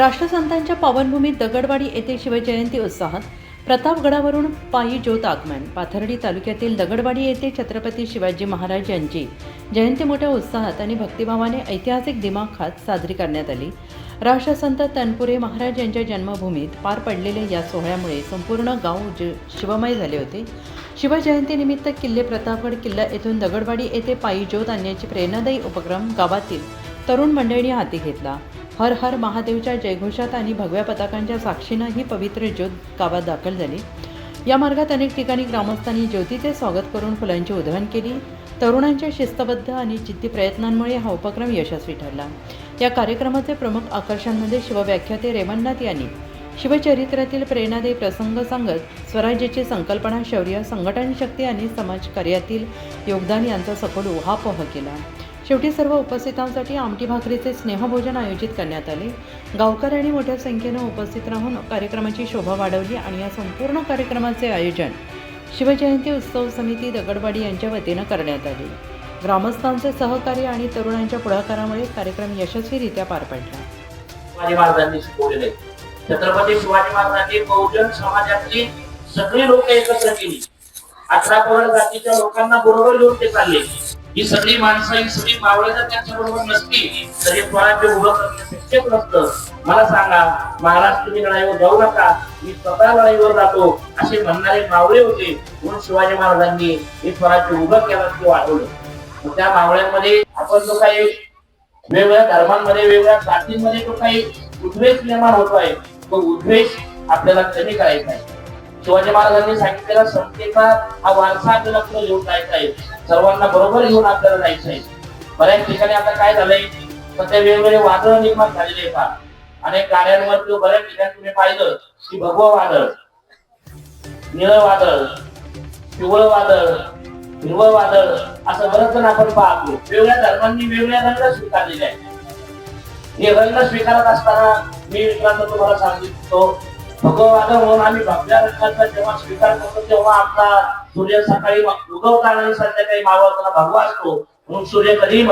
राष्ट्रसंतांच्या पावनभूमीत दगडवाडी येथे शिवजयंती उत्साहात प्रतापगडावरून पायी ज्योत आगमन. पाथर्डी तालुक्यातील दगडवाडी येथे छत्रपती शिवाजी महाराज यांची जयंती मोठ्या उत्साहात आणि भक्तिभावाने ऐतिहासिक दिमाखात साजरी करण्यात आली. राष्ट्रसंत तनपुरे महाराज यांच्या जन्मभूमीत पार पडलेल्या या सोहळ्यामुळे संपूर्ण गाव ज शिवमय झाले होते. शिवजयंतीनिमित्त किल्ले प्रतापगड किल्ला येथून दगडवाडी येथे पायी ज्योत आणण्याची प्रेरणादायी उपक्रम गावातील तरुण मंडळीने हाती घेतला. हर हर महादेवच्या जयघोषात आणि भगव्या पताकांच्या साक्षीनं ही पवित्र ज्योत गावात दाखल झाली. या मार्गात अनेक ठिकाणी ग्रामस्थांनी ज्योतीचे स्वागत करून फुलांची उधळण केली. तरुणांच्या शिस्तबद्ध आणि जिद्दी प्रयत्नांमुळे हा उपक्रम यशस्वी ठरला. या कार्यक्रमाचे प्रमुख आकर्षण म्हणजे शिवव्याख्याते रेवणनाथ यांनी शिवचरित्रातील प्रेरणादायी प्रसंग सांगत स्वराज्याची संकल्पना शौर्य संघटन शक्ती आणि समाजकार्यातील योगदान यांचा सखोल उहापोह केला. शेवटी सर्व उपस्थितांसाठी आमटी भाकरीचे स्नेहभोजन आयोजित करण्यात आले. गावकऱ्यांनी मोठ्या संख्येनं उपस्थित राहून कार्यक्रमाची शोभा वाढवली आणि या संपूर्ण कार्यक्रमाचे आयोजन शिवजयंती उत्सव समिती दगडवाडी यांच्या वतीनं करण्यात आले. ग्रामस्थांचे सहकार्य आणि तरुणांच्या पुढाकारामुळे कार्यक्रम यशस्वीरित्या पार पडला. शिवाजी महाराजांनी शिकवलेले छत्रपती शिवाजी महाराजांनी बहुजन समाजातली सगळी लोक एकत्र केली. अठरा पगड जातीच्या लोकांना बरोबर घेऊन ते चालले. ही सगळी माणसं ही सगळी मावळे जर त्यांच्या बरोबर नसती तर हे स्वराज्य उभं करणं शक्यच नसतं. मला सांगा महाराज तुम्ही लढाईवर जाऊ नका मी स्वतः लढाईवर जातो असे म्हणणारे मावळे होते. म्हणून शिवाजी महाराजांनी हे स्वराज्य उभं केलं ते वाढवलं. त्या मावळ्यांमध्ये आपण जो काही वेगवेगळ्या धर्मांमध्ये वेगवेगळ्या जातींमध्ये जो काही उद्वेष निर्माण होतो आहे तो उद्वेष आपल्याला कमी करायचा आहे. शिवाजी महाराजांनी सांगितलेला समतेचा हा वारसा आपल्याला पुढे घेऊन जायचा आहे. सर्वांना बरोबर घेऊन आपल्याला जायचं आहे. बऱ्याच ठिकाणी आता काय झालंय? सध्या वेगवेगळे वादळ निर्माण झालेले आहे फार. अनेक गाड्यांवर किंवा बऱ्याच ठिकाणी तुम्ही पाहिलं की भगवं वादळ निळ वादळ पिवळ वादळ हिरवं वादळ असं बरंच जण आपण पाहतो. वेगवेगळ्या धर्मांनी वेगवेगळ्या रंग स्वीकारलेले आहेत. हे रंग स्वीकारत असताना मी मित्रांनो तुम्हाला सांगितलो भगवान म्हणून आम्ही भगव्या रंगाचा जेव्हा स्वीकार करतो तेव्हा आपला सूर्य सकाळी उगवताना आणि संध्याकाळी मावळताना भगवा असतो. म्हणून सूर्य कधीही